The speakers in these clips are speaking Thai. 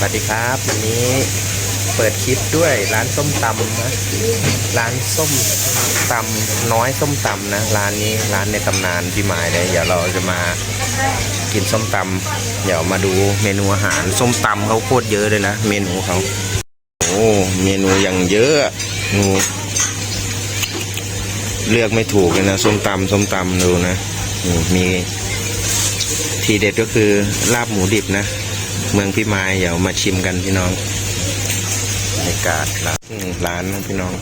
สวัสดีครับวันนี้เปิดคลิปด้วยร้านส้มตำนะร้านส้มตำน้อยส้มตำนะร้านนี้ร้านในตำนานพี่หมายเลยเดี๋ยวเราจะมากินส้มตำเดี๋ยวมาดูเมนูอาหารส้มตำเขาโคตรเยอะเลยนะเมนูเขาโอ้เมนูอย่างเยอะดูเลือกไม่ถูกเลยนะส้มตำส้มตำดูนะมีทีเด็ดก็คือลาบหมูดิบนะ เมืองพิมายเดี๋ยวมาชิมกันพี่น้องบรรยากาศร้านร้านนะพี่น้อง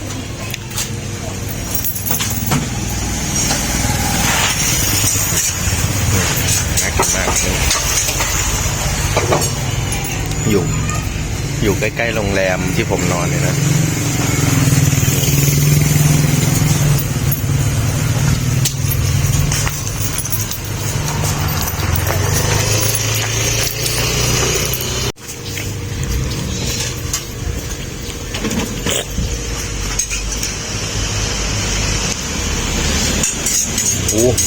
น่ากินมากเลยอยู่อยู่ใกล้ๆโรงแรมที่ผมนอนเลยนะ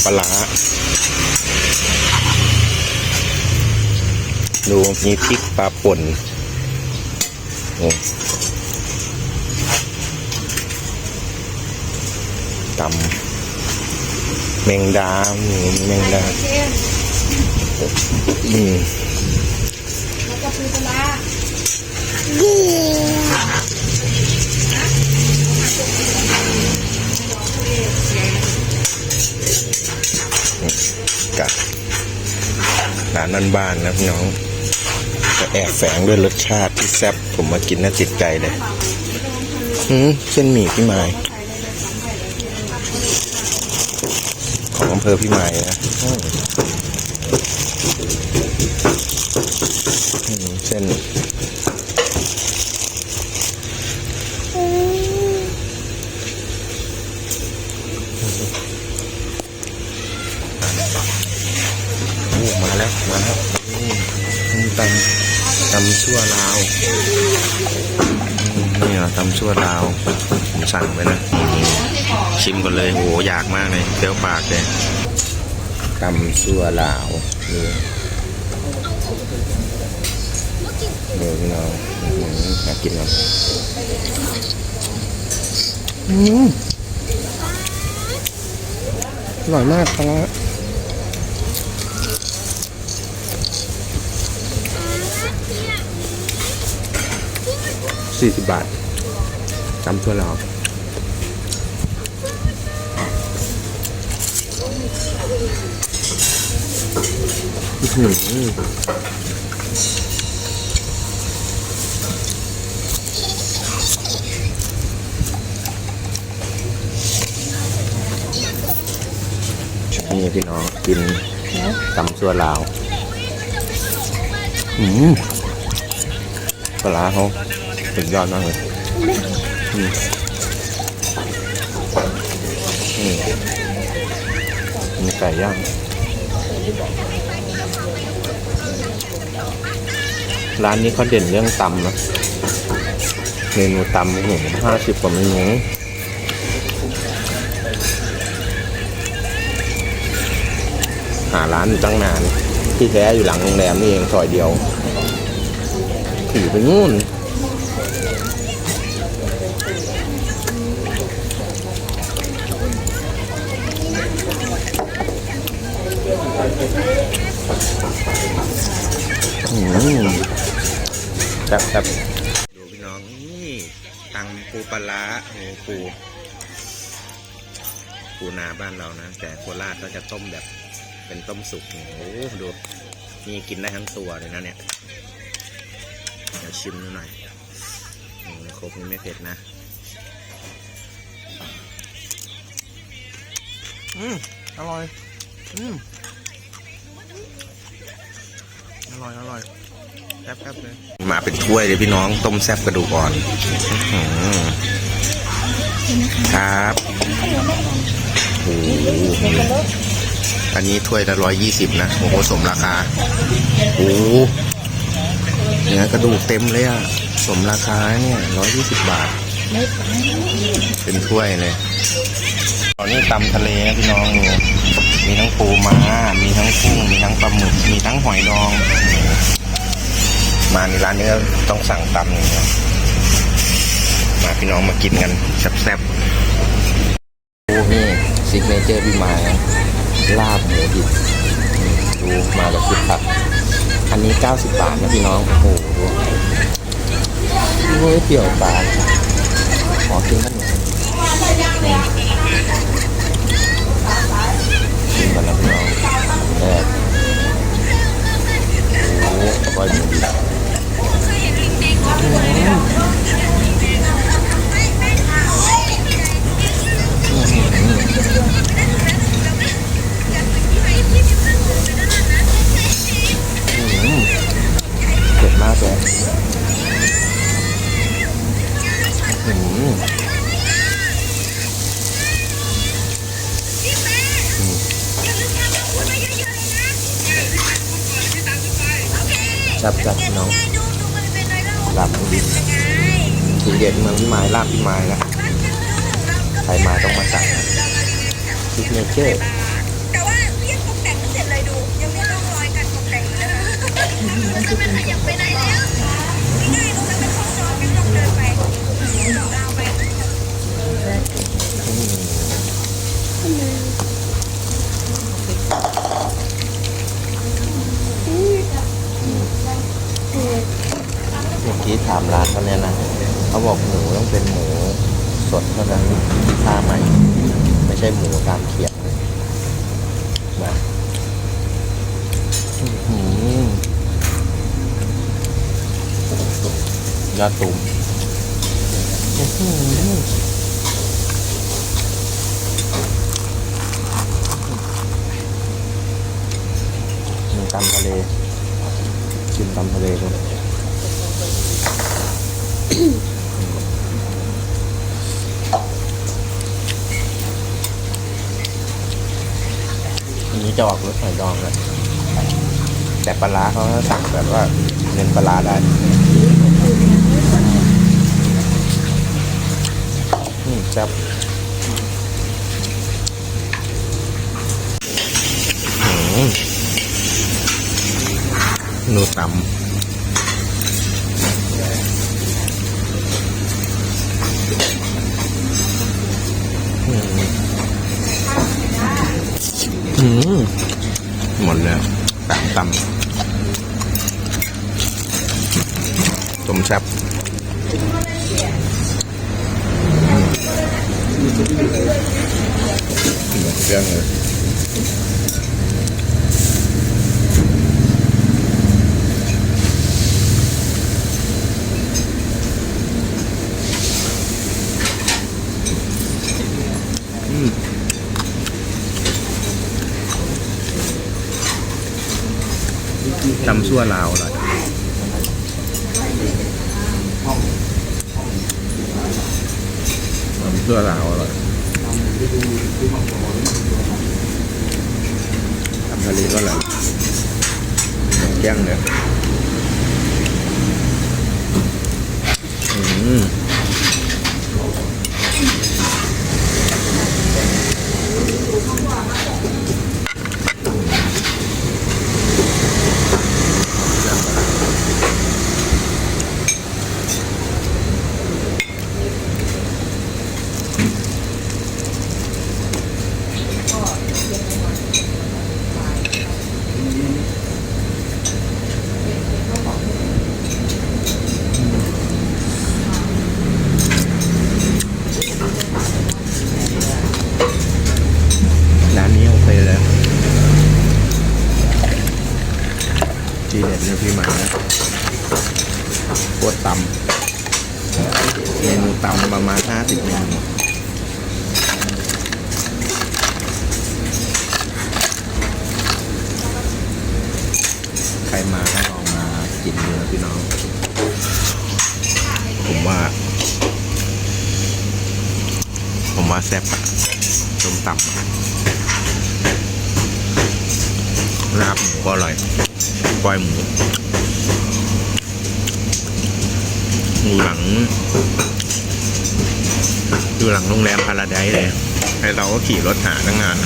ปลาร้าดูมีพริกปลาป่นตำแมงดาหมูแมงดาอืมแล้วก็ปูปลาร้า กับร้าน บ้านๆนะพี่น้องจะแอบแฝงด้วยรสชาติที่แซ่บผมมากินน่าจิตใจเลยอืมเส้นหมี่พี่ไม้ของอำเภอพี่ไม้นะอืมอืมเส้นโอ้ มาแล้วมาแล้วนี่นี่ตำตำชั่วลาวนี่เหรอตำชั่วลาวผมสั่งไปนะชิมก่อนเลยโหอยากมากเลยเปรี้ยวปากเลยตำชั่วลาวดูดูพี่น้องอื้อหือยากกินครับอืมอร่อยมากปลา สี่สิบบาทจำตัวเรานี่พี่น้องกินตำซัวลาว อืมปลาเขา สุดยอดมากเลยอืมอืมมีไก่ย่างร้านนี้เขาเด่นเรื่องตำนะเมนูตำโอ้โหห้าสิบกว่าเมนูหาร้านอยู่ตั้งนาน ที่แท้อยู่หลังโรงแรมนี่เองซอยเดียวขี่ไปนู่น อืมแบบแบบดูพี่น้องนี่ตังปูปลาร้าโอ้ปู ปูนาบ้านเรานะ แต่โคราชก็จะต้มแบบเป็นต้มสุกนี่โอ้ดูนี่กินได้ทั้งตัวเลยนะเนี่ยเดี๋ยวชิมดูหน่อยอืมครบนี่ไม่เผ็ดนะอืมอร่อย อืม อร่อยอร่อยแซ่บๆเลยมาเป็นถ้วยเลยพี่น้องต้มแซ่บกระดูกอ่อนครับโอ้โหอันนี้ถ้วยละร้อยยี่สิบนะโอ้โหสมราคาโอ้เนื้อกระดูกเต็มเลยอะสมราคาเนี่ยร้อยยี่สิบบาท เป็นถ้วยเลยตอนนี้ตำทะเลนะพี่น้องดู มีทั้งปูม้า มีทั้งกุ้ง มีทั้งปลาหมึก มีทั้งหอยดอง มาในร้านนี้ก็ต้องสั่งตำอย่างเงี้ยมาพี่น้องมากินกันแซ่บๆโอ้นี่ซิกเนเจอร์พี่มาลาบหมูดิบดูมาแบบคึกคักอันนี้ 90 บาทนะพี่น้อง โอ้โหดูโอ้ยเปรี้ยวปากขอกินกันหน่อย กินกันนะพี่น้องแรกโอ้โหอร่อยดิ จับจับพี่น้องลาบหมูดิบทีเด็ดเมืองพี่ไม้ลาบพี่ไม้นะใครมาต้องมาสั่งนะซิกเนเจอร์แต่ว่าเรียกตกแต่งไม่เสร็จเลยดู ยังมีร่องรอยการตกแต่งอยู่เลยค่ะมันจะเป็นขยับไปไหนแล้วง่ายๆตรงนั้นเป็นห้องนอนกันต้องเดินไปเราไป เมื่อกี้ถามร้านเขาเนี่ยนะ เขา บอกหมูต้องเป็นหมูสดเท่านั้นที่ฆ่าใหม่ ไม่ใช่หมูตามเขียงเลยนะอื้อหืยอดตุ่มอื้อหือมีตำทะเล กินตำทะเลดูอันนี้ จะออกรสหอยดองเลยแต่ปลาเขาสั่งแบบว่าเน้นปลาได้อืมครับหนูตำ หมดแล้วสามตำต้มแซ่บหมดเครื่องเลยอืม ตำซั่วลาวอร่อยตำซั่วลาวอร่อยตำทะเลก็อร่อยแก้งเนี่ยอืมร้านนี้โอเคเลยทีเด็ดเลยพี่หมานะโคตรตำเมนูตำประมาณห้าสิบเมนูใครมาก็ลองมากินดูนะพี่น้อง ผมว่า ผมว่าแซ่บอะต้มตำอะ ราบหมูก็อร่อยปล่อยหมูอยู่หลังอยู่หลังโรงแรมพาราไดซ์เลยให้เราก็ขี่รถหาตั้งงาน